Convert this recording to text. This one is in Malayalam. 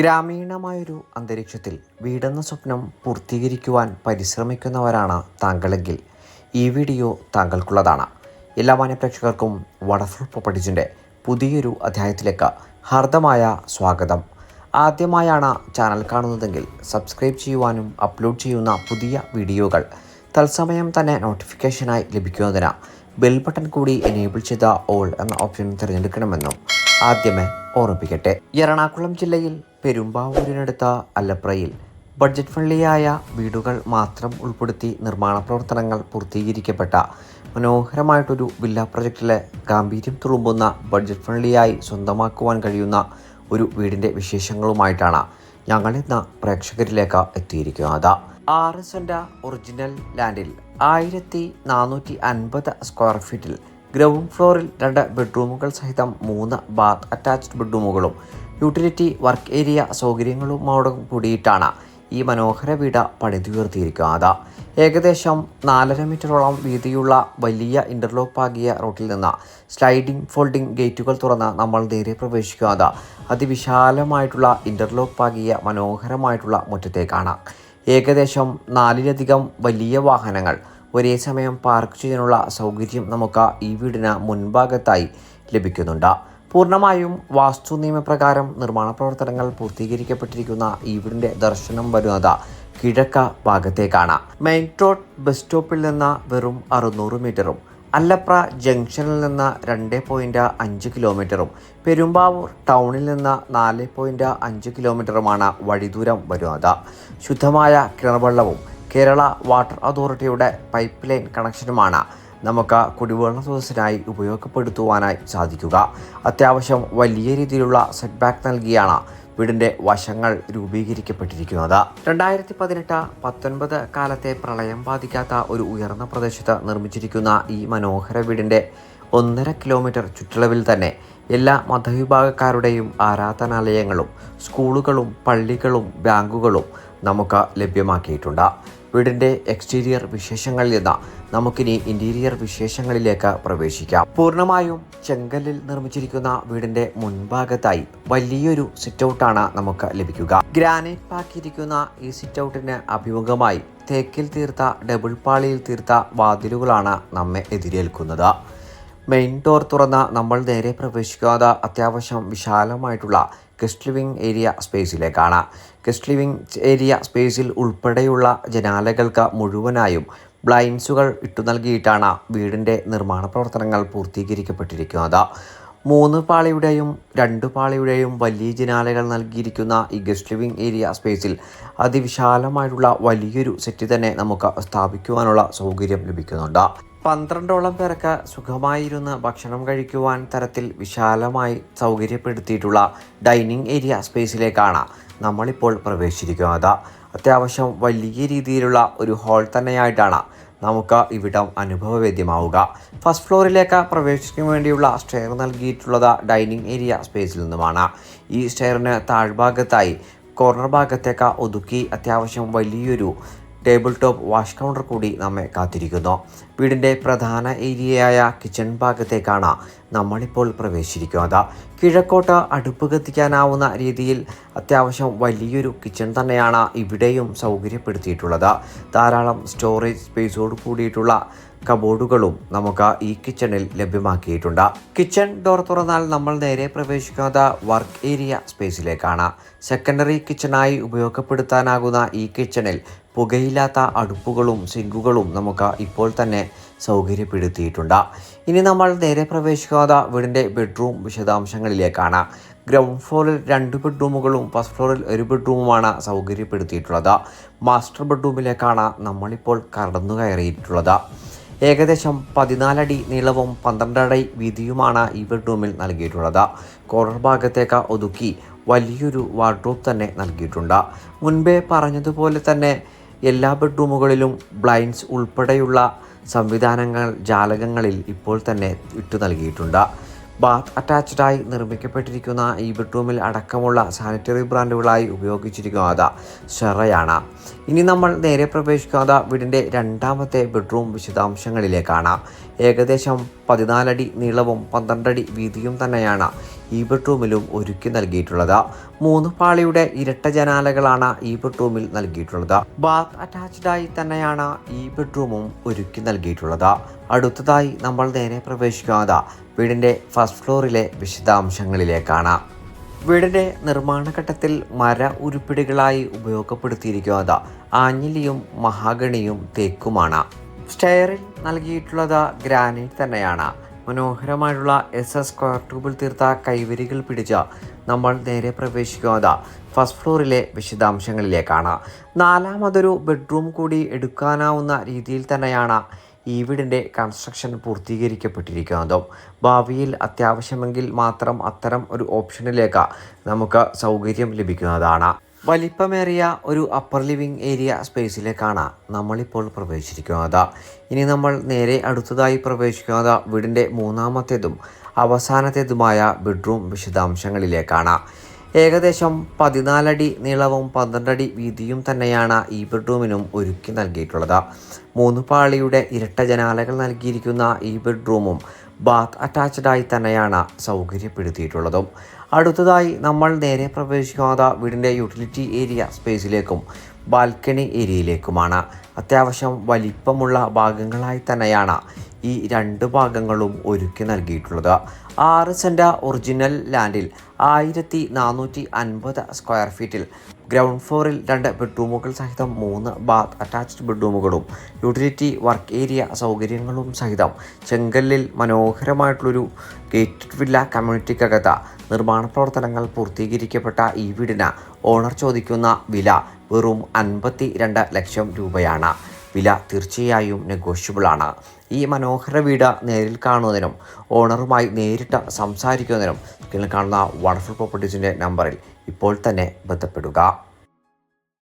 ഗ്രാമീണമായൊരു അന്തരീക്ഷത്തിൽ വീടെന്ന സ്വപ്നം പൂർത്തീകരിക്കുവാൻ പരിശ്രമിക്കുന്നവരാണ് താങ്കളെങ്കിൽ ഈ വീഡിയോ താങ്കൾക്കുള്ളതാണ്. എല്ലാ മാന്യപ്രേക്ഷകർക്കും വണ്ടർഫുൾ പ്രോപ്പർട്ടീസിന്റെ പുതിയൊരു അധ്യായത്തിലേക്ക് ഹാർദമായ സ്വാഗതം. ആദ്യമായാണ് ചാനൽ കാണുന്നതെങ്കിൽ സബ്സ്ക്രൈബ് ചെയ്യുവാനും അപ്ലോഡ് ചെയ്യുന്ന പുതിയ വീഡിയോകൾ തത്സമയം തന്നെ നോട്ടിഫിക്കേഷനായി ലഭിക്കുന്നതിന് ബെൽ ബട്ടൺ കൂടി എനേബിൾ ചെയ്ത ഓൾ എന്ന ഓപ്ഷൻ തിരഞ്ഞെടുക്കണമെന്നും ആദ്യമേ ഓർമ്മിപ്പിക്കട്ടെ. എറണാകുളം ജില്ലയിൽ പെരുമ്പാവൂരിനടുത്ത അല്ലപ്രയിൽ ബഡ്ജറ്റ് ഫ്രണ്ട്ലിയായ വീടുകൾ മാത്രം ഉൾപ്പെടുത്തി നിർമ്മാണ പ്രവർത്തനങ്ങൾ പൂർത്തീകരിക്കപ്പെട്ട മനോഹരമായിട്ടൊരു വില്ല പ്രൊജക്റ്റിലെ ഗാംഭീര്യം തുളുമ്പുന്ന ബഡ്ജറ്റ് ഫ്രണ്ട്ലിയായി സ്വന്തമാക്കുവാൻ കഴിയുന്ന ഒരു വീടിന്റെ വിശേഷങ്ങളുമായിട്ടാണ് ഞങ്ങൾ ഇന്ന് പ്രേക്ഷകരിലേക്ക് എത്തിയിരിക്കുന്നത്. ആറ് സെന്റ ഒറിജിനൽ ലാൻഡിൽ ആയിരത്തി നാനൂറ്റി അൻപത് സ്ക്വയർ ഫീറ്റിൽ ഗ്രൗണ്ട് ഫ്ലോറിൽ രണ്ട് ബെഡ്റൂമുകൾ സഹിതം മൂന്ന് ബാത്ത് അറ്റാച്ച്ഡ് ബെഡ്റൂമുകളും യൂട്ടിലിറ്റി വർക്ക് ഏരിയ സൗകര്യങ്ങളുമോടും കൂടിയിട്ടാണ് ഈ മനോഹര വീട് പണിതുയർത്തിയിരിക്കുന്നത്. ഏകദേശം നാലര മീറ്ററോളം വീതിയുള്ള വലിയ ഇന്റർലോക്ക് ആകിയ റോട്ടിൽ നിന്ന് സ്ലൈഡിംഗ് ഫോൾഡിംഗ് ഗേറ്റുകൾ തുറന്ന് നമ്മൾ നേരെ പ്രവേശിക്കുന്നത്. അതിവിശാലമായിട്ടുള്ള ഇന്റർലോക്ക് ആകിയ മനോഹരമായിട്ടുള്ള മുറ്റത്തേക്കാണ്. ഏകദേശം നാലിലധികം വലിയ വാഹനങ്ങൾ ഒരേ സമയം പാർക്ക് ചെയ്യാനുള്ള സൗകര്യം നമുക്ക് ഈ വീടിന് മുൻഭാഗത്തായി ലഭിക്കുന്നുണ്ട്. പൂർണമായും വാസ്തു നിയമപ്രകാരം നിർമ്മാണ പ്രവർത്തനങ്ങൾ പൂർത്തീകരിക്കപ്പെട്ടിരിക്കുന്ന ഈ വീടിന്റെ ദർശനം വരുന്നത് കിഴക്ക ഭാഗത്തേക്കാണ്. മെയിൻ റോഡ് ബസ് സ്റ്റോപ്പിൽ നിന്ന് വെറും അറുന്നൂറ് മീറ്ററും അല്ലപ്ര ജംഗ്ഷനിൽ നിന്ന് രണ്ട് പോയിന്റ് അഞ്ച് കിലോമീറ്ററും പെരുമ്പാവൂർ ടൗണിൽ നിന്ന് നാല് പോയിന്റ് അഞ്ച് കിലോമീറ്ററുമാണ് വഴിദൂരം വരുന്നത്. ശുദ്ധമായ കിണർവെള്ളവും കേരള വാട്ടർ അതോറിറ്റിയുടെ പൈപ്പ് ലൈൻ കണക്ഷനുമാണ് നമുക്ക് കുടിവെള്ള സ്രോതസ്സിനായി ഉപയോഗപ്പെടുത്തുവാനായി സാധിക്കുക. അത്യാവശ്യം വലിയ രീതിയിലുള്ള സെറ്റ് ബാക്ക് നൽകിയാണ് വീടിന്റെ വശങ്ങൾ രൂപീകരിക്കപ്പെട്ടിരിക്കുന്നത്. രണ്ടായിരത്തി പതിനെട്ട് പത്തൊൻപത് കാലത്തെ പ്രളയം ബാധിക്കാത്ത ഒരു ഉയർന്ന പ്രദേശത്ത് നിർമ്മിച്ചിരിക്കുന്ന ഈ മനോഹര വീടിന്റെ ഒന്നര കിലോമീറ്റർ ചുറ്റളവിൽ തന്നെ എല്ലാ മതവിഭാഗക്കാരുടെയും ആരാധനാലയങ്ങളും സ്കൂളുകളും പള്ളികളും ബാങ്കുകളും നമുക്ക് ലഭ്യമാക്കിയിട്ടുണ്ട്. വീടിന്റെ എക്സ്റ്റീരിയർ വിശേഷങ്ങളിൽ നിന്ന് നമുക്കിനി ഇന്റീരിയർ വിശേഷങ്ങളിലേക്ക് പ്രവേശിക്കാം. പൂർണമായും ചെങ്കല്ലിൽ നിർമ്മിച്ചിരിക്കുന്ന വീടിന്റെ മുൻഭാഗത്തായി വലിയൊരു സിറ്റ് ഔട്ടാണ് നമുക്ക് ലഭിക്കുക. ഗ്രാനൈറ്റ് പാക്കിയിരിക്കുന്ന ഈ സിറ്റ് ഔട്ടിന് അഭിമുഖമായി തേക്കിൽ തീർത്ത ഡബിൾ പാളിയിൽ തീർത്ത വാതിലുകളാണ് നമ്മെ എതിരേൽക്കുന്നത്. മെയിൻ ഡോർ തുറന്ന് നമ്മൾ നേരെ പ്രവേശിക്കാതെ അത്യാവശ്യം വിശാലമായിട്ടുള്ള ഗസ്റ്റ് ലിവിംഗ് ഏരിയ സ്പേസിലേക്കാണ്. ഗസ്റ്റ് ലിവിംഗ് ഏരിയ സ്പേസിൽ ഉൾപ്പെടെയുള്ള ജനാലകൾക്ക് മുഴുവനായും ബ്ലൈൻസുകൾ ഇട്ടു നൽകിയിട്ടാണ് വീടിന്റെ നിർമ്മാണ പ്രവർത്തനങ്ങൾ പൂർത്തീകരിക്കപ്പെട്ടിരിക്കുന്നത്. മൂന്ന് പാളിയുടെയും രണ്ട് പാളിയുടെയും വലിയ ജനാലകൾ നൽകിയിരിക്കുന്ന ഈ ഗസ്റ്റ് ലിവിംഗ് ഏരിയ സ്പേസിൽ അതിവിശാലമായിട്ടുള്ള വലിയൊരു സെറ്റ് തന്നെ നമുക്ക് സ്ഥാപിക്കുവാനുള്ള സൗകര്യം ലഭിക്കുന്നുണ്ട്. പന്ത്രണ്ടോളം പേർക്ക് സുഖമായിരുന്ന് ഭക്ഷണം കഴിക്കുവാൻ തരത്തിൽ വിശാലമായി സൗകര്യപ്പെടുത്തിയിട്ടുള്ള ഡൈനിങ് ഏരിയ സ്പേസിലേക്കാണ് നമ്മളിപ്പോൾ പ്രവേശിച്ചിരിക്കുന്നത്. അത്യാവശ്യം വലിയ രീതിയിലുള്ള ഒരു ഹാൾ തന്നെയായിട്ടാണ് നമുക്ക് ഇവിടം അനുഭവവേദ്യമാവുക. ഫസ്റ്റ് ഫ്ലോറിലേക്ക് പ്രവേശിക്കാൻ വേണ്ടിയുള്ള സ്റ്റെയർ നൽകിയിട്ടുള്ളത് ഡൈനിങ് ഏരിയ സ്പേസിൽ നിന്നുമാണ്. ഈ സ്റ്റെയറിന് താഴ്ഭാഗത്തായി കോർണർ ഭാഗത്തേക്ക് ഒതുക്കി അത്യാവശ്യം വലിയൊരു ടേബിൾ ടോപ്പ് വാഷ് കൗണ്ടർ കൂടി നമ്മെ കാത്തിരിക്കുന്നു. വീടിന്റെ പ്രധാന ഏരിയയായ കിച്ചൺ ഭാഗത്തേക്കാണ് നമ്മളിപ്പോൾ പ്രവേശിച്ചിരിക്കുന്നത്. കിഴക്കോട്ട് അടുപ്പ് കത്തിക്കാനാവുന്ന രീതിയിൽ അത്യാവശ്യം വലിയൊരു കിച്ചൺ തന്നെയാണ് ഇവിടെയും സൗകര്യപ്പെടുത്തിയിട്ടുള്ളത്. ധാരാളം സ്റ്റോറേജ് സ്പേസോട് കൂടിയിട്ടുള്ള കബോർഡുകളും നമുക്ക് ഈ കിച്ചണിൽ ലഭ്യമാക്കിയിട്ടുണ്ട്. കിച്ചൺ ഡോർ തുറന്നാൽ നമ്മൾ നേരെ പ്രവേശിക്കുന്നത് വർക്ക് ഏരിയ സ്പേസിലേക്കാണ് സെക്കൻഡറി കിച്ചണായി ഉപയോഗപ്പെടുത്താനാകുന്ന ഈ കിച്ചണിൽ പുകയില്ലാത്ത അടുപ്പുകളും സിങ്കുകളും നമുക്ക് ഇപ്പോൾ തന്നെ സൗകര്യപ്പെടുത്തിയിട്ടുണ്ട്. ഇനി നമ്മൾ നേരെ പ്രവേശിക്കാതെ വീടിന്റെ ബെഡ്റൂം വിശദാംശങ്ങളിലേക്കാണ്. ഗ്രൗണ്ട് ഫ്ലോറിൽ രണ്ട് ബെഡ്റൂമുകളും ഫസ്റ്റ് ഫ്ലോറിൽ ഒരു ബെഡ്റൂമുമാണ് സൗകര്യപ്പെടുത്തിയിട്ടുള്ളത്. മാസ്റ്റർ ബെഡ്റൂമിലേക്കാണ് നമ്മളിപ്പോൾ കടന്നു കയറിയിട്ടുള്ളത് ഏകദേശം പതിനാലടി നീളവും പന്ത്രണ്ടടി വീതിയുമാണ് ഈ ബെഡ്റൂമിൽ നൽകിയിട്ടുള്ളത്. കോർണർ ഭാഗത്തേക്ക് ഒതുക്കി വലിയൊരു വാർഡ്രോബ് തന്നെ നൽകിയിട്ടുണ്ട്. മുൻപേ പറഞ്ഞതുപോലെ തന്നെ എല്ലാ ബെഡ്റൂമുകളിലും ബ്ലൈൻഡ്സ് ഉൾപ്പെടെയുള്ള സംവിധാനങ്ങൾ ജാലകങ്ങളിൽ ഇപ്പോൾ തന്നെ ഇട്ടു നൽകിയിട്ടുണ്ട്. ബാത്ത് അറ്റാച്ച്ഡായി നിർമ്മിക്കപ്പെട്ടിരിക്കുന്ന ഈ ബെഡ്റൂമിൽ അടക്കമുള്ള സാനിറ്ററി ബ്രാൻഡുകളായി ഉപയോഗിച്ചിരിക്കുന്നത് ഷെറയാണ് ഇനി നമ്മൾ നേരെ പ്രവേശിക്കാതെ വീടിന്റെ രണ്ടാമത്തെ ബെഡ്റൂം വിശദാംശങ്ങളിലേക്കാണ്. ഏകദേശം പതിനാലടി നീളവും പന്ത്രണ്ടടി വീതിയും തന്നെയാണ് ഈ ബെഡ്റൂമിലും ഒരുക്കി നൽകിയിട്ടുള്ളത്. മൂന്ന് പാളിയുടെ ഇരട്ട ജനാലകളാണ് ഈ ബെഡ്റൂമിൽ നൽകിയിട്ടുള്ളത്. ബാത്ത് അറ്റാച്ച്ഡായി തന്നെയാണ് ഈ ബെഡ്റൂമും ഒരുക്കി നൽകിയിട്ടുള്ളത്. അടുത്തതായി നമ്മൾ നേരെ പ്രവേശിക്കുന്നത് വീടിന്റെ ഫസ്റ്റ് ഫ്ലോറിലെ വിശദാംശങ്ങളിലേക്കാണ്. വീടിന്റെ നിർമ്മാണഘട്ടത്തിൽ മര ഉരുപ്പിടികളായി ഉപയോഗപ്പെടുത്തിയിരിക്കുന്നത് ആഞ്ഞിലിയും മഹാഗണിയും തേക്കുമാണ്. സ്റ്റെയറിൽ നൽകിയിട്ടുള്ളത് ഗ്രാനൈറ്റ് തന്നെയാണ്. മനോഹരമായിട്ടുള്ള എസ് എസ് സ്ക്വയർ ട്യൂബിൽ തീർത്ത കൈവരികൾ പിടിച്ച നമ്മൾ നേരെ പ്രവേശിക്കുന്നത് ഫസ്റ്റ് ഫ്ലോറിലെ വിശദാംശങ്ങളിലേക്കാണ്. നാലാമതൊരു ബെഡ്റൂം കൂടി എടുക്കാനാവുന്ന രീതിയിൽ തന്നെയാണ് ഈ വീടിന്റെ കൺസ്ട്രക്ഷൻ പൂർത്തീകരിക്കപ്പെട്ടിരിക്കുന്നതും. ഭാവിയിൽ അത്യാവശ്യമെങ്കിൽ മാത്രം അത്തരം ഒരു ഓപ്ഷനിലേക്ക് നമുക്ക് സൗകര്യം ലഭിക്കുന്നതാണ്. വലിപ്പമേറിയ ഒരു അപ്പർ ലിവിംഗ് ഏരിയ സ്പേസിലേക്കാണ് നമ്മളിപ്പോൾ പ്രവേശിച്ചിരിക്കുന്നത്. ഇനി നമ്മൾ നേരെ അടുത്തതായി പ്രവേശിക്കുന്നത് വീടിന്റെ മൂന്നാമത്തേതും അവസാനത്തേതുമായ ബെഡ്റൂം വിശദാംശങ്ങളിലേക്കാണ്. ഏകദേശം പതിനാലടി നീളവും പന്ത്രണ്ടടി വീതിയും തന്നെയാണ് ഈ ബെഡ്റൂമിനും ഒരുക്കി നൽകിയിട്ടുള്ളത്. മൂന്ന് പാളിയുടെ ഇരട്ട ജനാലകൾ നൽകിയിരിക്കുന്ന ഈ ബെഡ്റൂമും ബാത്ത് അറ്റാച്ച്ഡായി തന്നെയാണ് സൗകര്യപ്പെടുത്തിയിട്ടുള്ളതും. അടുത്തതായി നമ്മൾ നേരെ പ്രവേശിക്കാത്ത വീടിന്റെ യൂട്ടിലിറ്റി ഏരിയ സ്പേസിലേക്കും ബാൽക്കണി ഏരിയയിലേക്കുമാണ്. അത്യാവശ്യം വലിപ്പമുള്ള ഭാഗങ്ങളായി തന്നെയാണ് ഈ രണ്ട് ഭാഗങ്ങളും ഒരുക്കി നൽകിയിട്ടുള്ളത്. ആറ് സെന്റ ഒറിജിനൽ ലാൻഡിൽ ആയിരത്തി നാനൂറ്റി അൻപത് സ്ക്വയർ ഫീറ്റിൽ ഗ്രൗണ്ട് ഫ്ലോറിൽ രണ്ട് ബെഡ്റൂമുകൾ സഹിതം മൂന്ന് ബാത്ത് അറ്റാച്ച്ഡ് ബെഡ്റൂമുകളും യൂട്ടിലിറ്റി വർക്ക് ഏരിയ സൗകര്യങ്ങളും സഹിതം ചെങ്കല്ലിൽ മനോഹരമായിട്ടുള്ളൊരു ഗേറ്റഡ് വില്ല കമ്മ്യൂണിറ്റിക്കകത്ത് നിർമ്മാണ പ്രവർത്തനങ്ങൾ പൂർത്തീകരിക്കപ്പെട്ട ഈ വീടിന് ഓണർ ചോദിക്കുന്ന വില വെറും അൻപത്തി രണ്ട് ലക്ഷം രൂപയാണ്. വില തീർച്ചയായും നെഗോഷ്യബിളാണ് ഈ മനോഹര വീട് നേരിൽ കാണുന്നതിനും ഓണറുമായി നേരിട്ട് സംസാരിക്കുന്നതിനും കാണുന്ന വണ്ടർഫുൾ പ്രോപ്പർട്ടീസിന്റെ നമ്പറിൽ ഇപ്പോൾ തന്നെ ബന്ധപ്പെടുക.